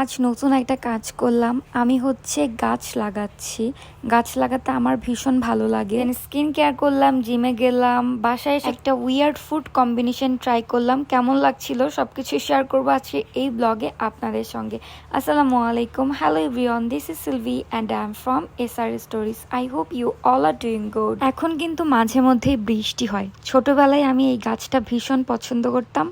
আজ নতুন একটা কাজ করলাম। আমি হচ্ছে গাছ লাগাচ্ছি। গাছ লাগাতে আমার ভীষণ ভালো লাগে। স্কিন কেয়ার করলাম জিমে গেলাম। বাসায় একটা উইয়ার্ড ফুড কম্বিনেশন ট্রাই করলাম। কেমন লাগছিল সবকিছু শেয়ার করব আজকে এই ব্লগে আপনাদের সঙ্গে। আসসালামু আলাইকুম। Hello everyone this is Silvi and I am from S R stories I hope you all are doing good এখন কিন্তু মাঝে মধ্যেই বৃষ্টি হয়। ছোটবেলায় আমি এই গাছটা ভীষণ পছন্দ করতাম।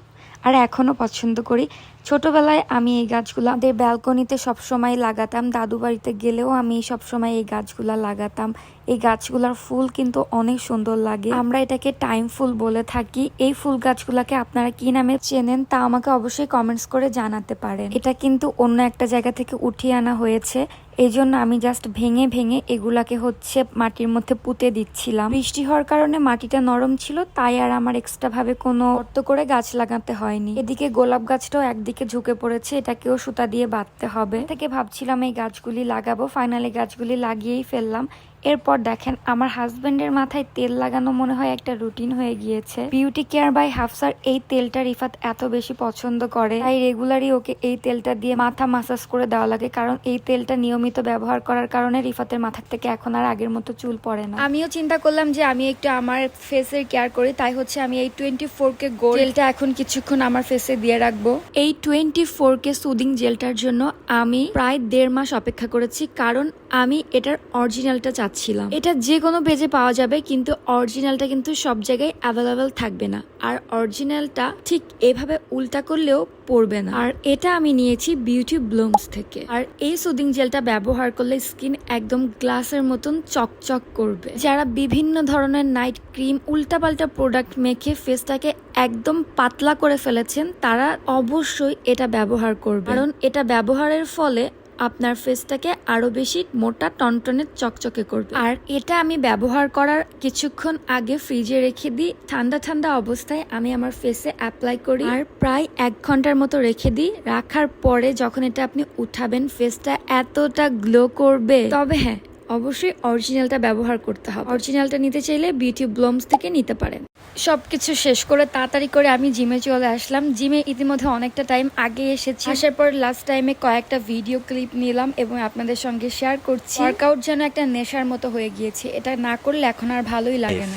আর এখনও পছন্দ করি। ছোটবেলায় আমি এই গাছগুলো আমাদের ব্যালকনিতে সবসময় লাগাতাম। দাদু বাড়িতে গেলেও আমি সবসময় এই গাছগুলো লাগাতাম। এই গাছগুলার ফুল কিন্তু অনেক সুন্দর লাগে। আমরা এটাকে টাইম ফুল বলে থাকি। এই ফুল গাছগুলাকে আপনারা কি নামে চেনেন তা আমাকে অবশ্যই কমেন্টস করে জানাতে পারেন। এটা কিন্তু অন্য একটা জায়গা থেকে উঠিয়ে আনা হয়েছে। এই জন্য আমি জাস্ট ভেঙে ভেঙে এগুলাকে হচ্ছে মাটির মধ্যে পুঁতে দিচ্ছিলাম। বৃষ্টি হওয়ার কারণে মাটিটা নরম ছিল, তাই আর আমার এক্সট্রা ভাবে কোনো অর্থ করে গাছ লাগাতে হয়নি। এদিকে গোলাপ গাছটাও একদিকে ঝুঁকে পড়েছে, এটাকেও সুতা দিয়ে বাঁধতে হবে। থেকে ভাবছিলাম এই গাছগুলি লাগাবো ফাইনালি গাছগুলি লাগিয়েই ফেললাম। এরপর দেখেন, আমার হাজবেন্ডের মাথায় তেল লাগানো মনে হয় একটা রুটিন হয়ে গিয়েছে। বিউটি কেয়ার বাই হাফসার এই তেলটা রিফাত এত বেশি পছন্দ করে, তাই রেগুলারই ওকে এই তেলটা দিয়ে মাথা মাসাজ করে দেওয়া লাগে, কারণ এই তেলটা নিয়মিত ব্যবহার করার কারণে রিফাতের মাথার থেকে এখন আর আগের মতো চুল পড়ে না। আমিও চিন্তা করলাম যে আমি একটু আমার ফেসের কেয়ার করি, তাই হচ্ছে আমি এই টোয়েন্টি ফোর কে গোল্ড জেলটা এখন কিছুক্ষণ আমার ফেসে দিয়ে রাখব। এই টোয়েন্টি ফোর কে সুদিং জেলটার জন্য আমি প্রায় দেড় মাস অপেক্ষা করেছি, কারণ আমি এটার অরিজিনালটা চাচ্ছিলাম এটা যে কোনো পেজে পাওয়া যাবে, কিন্তু অরিজিনালটা কিন্তু সব জায়গায় অ্যাভেলেবেল থাকবে না। আর অরিজিনালটা ঠিক এভাবে উল্টা করলেও পড়বে না। আর এটা আমি নিয়েছি বিউটি ব্লুমস থেকে। আর এই সুদিং জেলটা ব্যবহার করলে স্কিন একদম গ্লাসের মতন চকচক করবে। যারা বিভিন্ন ধরনের নাইট ক্রিম উল্টাপাল্টা প্রোডাক্ট মেখে ফেসটাকে একদম পাতলা করে ফেলেছেন, তারা অবশ্যই এটা ব্যবহার করবে। কারণ এটা ব্যবহারের ফলে আপনার ফেসটাকে আরও বেশি মোটা, টনটনে চকচকে করবে। আর এটা আমি ব্যবহার করার কিছুক্ষণ আগে ফ্রিজে রেখে দিই। ঠান্ডা ঠান্ডা অবস্থায় আমি আমার ফেসে অ্যাপ্লাই করি। আর প্রায় এক ঘণ্টার মতো রেখে দিই। রাখার পরে যখন এটা আপনি উঠাবেন ফেসটা এতটা গ্লো করবে। তবে হ্যাঁ অবশ্যই অরিজিনালটা ব্যবহার করতে হবে। অরিজিনালটা নিতে চাইলে বিউটি ব্লমস থেকে নিতে পারেন। সবকিছু শেষ করে তাড়াতাড়ি করে আমি জিমে চলে আসলাম। জিমে ইতিমধ্যে অনেকটা টাইম আগে এসেছি। আসার পর লাস্ট টাইমে কয়েকটা ভিডিও ক্লিপ নিলাম এবং আপনাদের সঙ্গে শেয়ার করছি। ওয়ার্কআউট যেন একটা নেশার মতো হয়ে গিয়েছে। এটা না করলে এখন আর ভালোই লাগে না.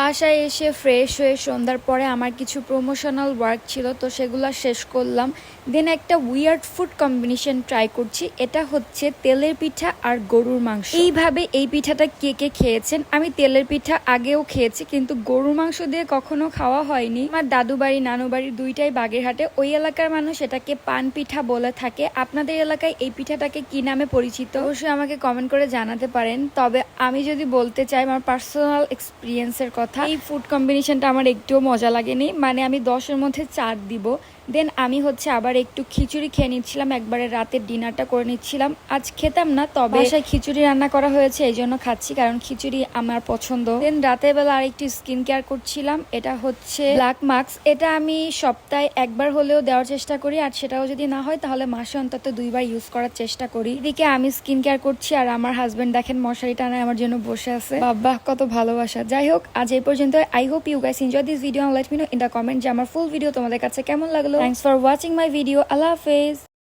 বাসায় এসে ফ্রেশ হয়ে সন্ধ্যার পরে আমার কিছু প্রমোশনাল ওয়ার্ক ছিল তো সেগুলো শেষ করলাম। দেন একটা উইয়ার্ড ফুড কম্বিনেশন ট্রাই করছি। এটা হচ্ছে তেলের পিঠা আর গরুর মাংস। এইভাবে এই পিঠাটা কে কে খেয়েছেন? আমি তেলের পিঠা আগেও খেয়েছি, কিন্তু গরুর মাংস দিয়ে কখনো খাওয়া হয়নি। আমার দাদু বাড়ি নানু বাড়ি দুইটাই বাগেরহাটে। ওই এলাকার মানুষ এটাকে পান পিঠা বলে থাকে। আপনাদের এলাকায় এই পিঠাটাকে কি নামে পরিচিত? অবশ্যই আমাকে কমেন্ট করে জানাতে পারেন। তবে আমি যদি বলতে চাই, আমার পার্সোনাল এক্সপিরিয়েন্সের কথা, এই ফুড কম্বিনেশনটা আমার একটুও মজা লাগেনি। মানে আমি দশের মধ্যে চার দিব। দেন আমি হচ্ছে আবার একটু খিচুড়ি খেয়ে নিচ্ছিলাম একবারে রাতের ডিনারটা করে নিচ্ছিলাম। আজ খেতাম না তবে বাসায় খিচুড়ি রান্না করা হয়েছে এই জন্য খাচ্ছি কারণ খিচুড়ি আমার পছন্দ। দেন রাতের বেলা আরেকটি স্কিন কেয়ার করছিলাম এটা হচ্ছে ব্ল্যাক মাস্ক এটা আমি সপ্তাহে একবার হলেও দেওয়ার চেষ্টা করি আর সেটাও যদি না হয় তাহলে মাসে অন্তত দুইবার ইউজ করার চেষ্টা করি। এদিকে আমি স্কিন কেয়ার করছি আর আমার হাজবেন্ড দেখেন মশারি টানায় আমার জন্য বসে আছে। বাবা কত ভালোবাসা। যাই হোক আজ এই পর্যন্ত I hope you guys enjoy this video let me know in the comment যে আমার ফুল ভিডিও তোমাদের কাছে কেমন লাগল। Thanks for watching my video. Allah Hafiz.